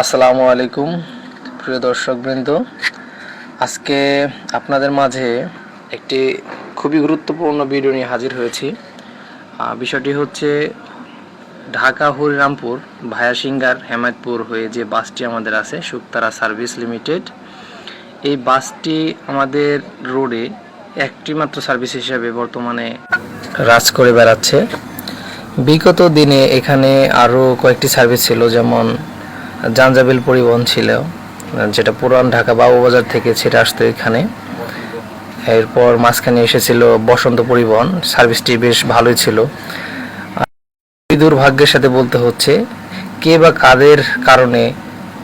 আসসালামু আলাইকুম, প্রিয় দর্শকবৃন্দ। আজকে আপনাদের মাঝে একটি খুবই গুরুত্বপূর্ণ ভিডিও নিয়ে হাজির হয়েছি। বিষয়টি হচ্ছে ঢাকা হরিরামপুর ভায়া সিঙ্গার হেমায়তপুর হয়ে যে বাসটি আমাদের আছে শুক্তারা সার্ভিস লিমিটেড। এই বাসটি আমাদের রোডে একটি মাত্র সার্ভিস হিসেবে বর্তমানে রাজ করে বেড়াচ্ছে। বিগত দিনে এখানে আরও কয়েকটি সার্ভিস ছিল, যেমন জাঞ্জাবিল পরিবহন ছিল, যেটা পুরান ঢাকা বাবুবাজার থেকে ছেড়ে আসতো এখানে। এরপর মাঝখানে এসেছিল বসন্ত পরিবহন, সার্ভিসটি বেশ ভালোই ছিল। দুর্ভাগ্যের সাথে বলতে হচ্ছে, কে বা কাদের কারণে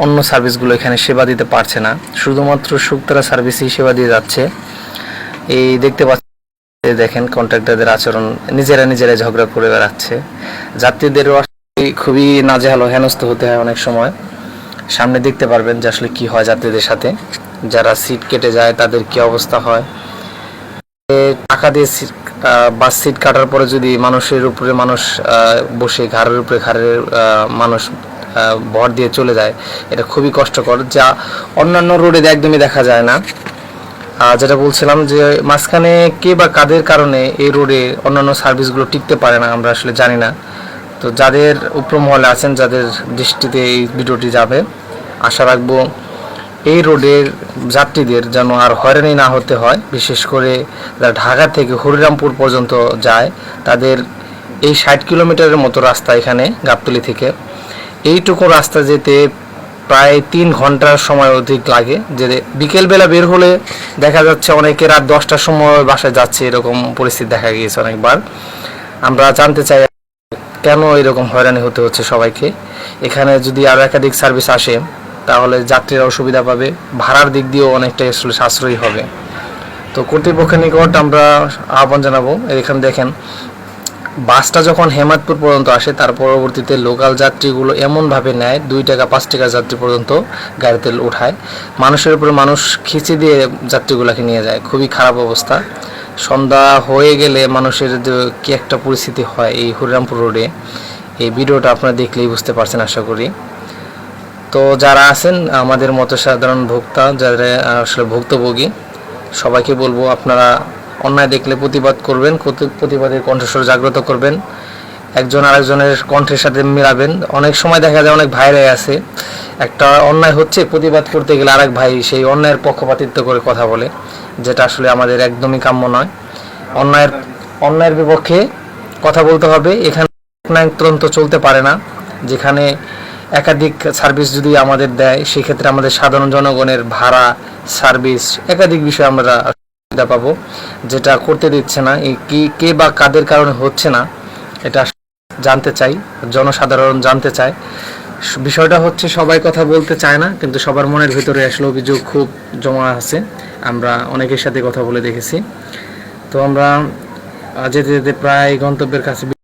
অন্য সার্ভিসগুলো এখানে সেবা দিতে পারছে না, শুধুমাত্র শুক্তারা সার্ভিসই সেবা দিয়ে যাচ্ছে। এই দেখতে পাচ্ছি, দেখেন কন্ট্রাক্টরদের আচরণ, নিজেরা নিজেরা ঝগড়া করে বেড়াচ্ছে। যাত্রীদেরও খুবই নাজেহাল হেনস্থ হতে হয় অনেক সময়। সামনে দেখতে পারবেন যে আসলে কি হয় যাত্রীদের সাথে। যারা সিট কেটে যায়, তাদের কি অবস্থা হয়। টাকা দিয়ে বাস সিট কাটার পরে যদি মানুষের উপরে, মানুষ বসে ঘাড়ের উপরে, ঘাড়ের মানুষ ভর দিয়ে চলে যায়, এটা খুবই কষ্টকর, যা অন্যান্য রোডে একদমই দেখা যায় না। যেটা বলছিলাম যে মাঝখানে কে বা কাদের কারণে এই রোডে অন্যান্য সার্ভিসগুলো টিকতে পারে না, আমরা আসলে জানি না। তো যাদের উপরমহলে আছেন, যাদের দৃষ্টিতে এই ভিডিওটি যাবে, আশা রাখব এই রোডের যাত্রীদের যেন আর হয়রানি না হতে হয়। বিশেষ করে যারা ঢাকা থেকে হরিরামপুর পর্যন্ত যায়, তাদের এই ষাট কিলোমিটারের মতো রাস্তা এখানে গাবতলি থেকে। এইটুকু রাস্তা যেতে প্রায় তিন ঘণ্টার সময় অধিক লাগে। যে বিকেলবেলা বের হলে দেখা যাচ্ছে অনেকে রাত দশটার সময় বাসায় যাচ্ছে, এরকম পরিস্থিতি দেখা গিয়েছে অনেকবার। আমরা জানতে চাই কেন এরকম হয়রানি হতে হচ্ছে সবাইকে? এখানে যদি আরও একাধিক সার্ভিস আসে, তাহলে যাত্রীরাও সুবিধা পাবে, ভাড়ার দিক দিয়েও অনেকটাই আসলে সাশ্রয়ী হবে। তো কর্তৃপক্ষের নিকট আমরা আহ্বান জানাব, এখানে দেখেন, বাসটা যখন হেমাদপুর পর্যন্ত আসে, তার পরবর্তীতে লোকাল যাত্রীগুলো এমনভাবে নেয়, দুই টাকা, পাঁচ টাকা যাত্রী পর্যন্ত গাড়িতে উঠায় মানুষের উপরে মানুষ খিচে দিয়ে যাত্রীগুলোকে নিয়ে যায়। খুবই খারাপ অবস্থা। সন্ধ্যা হয়ে গেলে মানুষের কি একটা পরিস্থিতি হয় এই হরিরামপুর রোডে, এই ভিডিওটা আপনারা দেখলেই বুঝতে পারছেন আশা করি। তো যারা আছেন, আমাদের মতো সাধারণ ভোক্তা, যারা আসলে ভুক্তভোগী, সবাইকে বলব আপনারা অন্যায় দেখলে প্রতিবাদ করবেন প্রতিবাদের কণ্ঠস্বর জাগ্রত করবেন। একজন আরেকজনের কণ্ঠের সাথে মিলাবেন। অনেক সময় দেখা যায় অনেক ভাইরাই আছে। একটা অন্যায় হচ্ছে, প্রতিবাদ করতে গেলে আরেক ভাই সেই অন্যায়ের পক্ষপাতিত্ব করে কথা বলে, যেটা আসলে আমাদের একদমই কাম্য নয়। অন্যায়ের অন্যায়ের বিপক্ষে কথা বলতে হবে। এখানে একনায়কতন্ত্র চলতে পারে না, যেখানে একাধিক সার্ভিস যদি আমাদের দেয়, সেক্ষেত্রে আমাদের সাধারণ জনগণের ভাড়া, সার্ভিস, একাধিক বিষয়ে আমরা সুবিধা পাবো, যেটা করতে দিচ্ছে না। কি, কে বা কাদের কারণে হচ্ছে না, এটা জানতে চাই, জনসাধারণ জানতে চায়। বিষয়টা হচ্ছে সবাই কথা বলতে চায় না, কিন্তু সবার মনের ভিতরে আসলে অভিযোগ খুব জমা আছে। আমরা অনেকের সাথে কথা বলে দেখেছি। তো আমরা যেতে যেতে প্রায় গন্তব্যের কাছে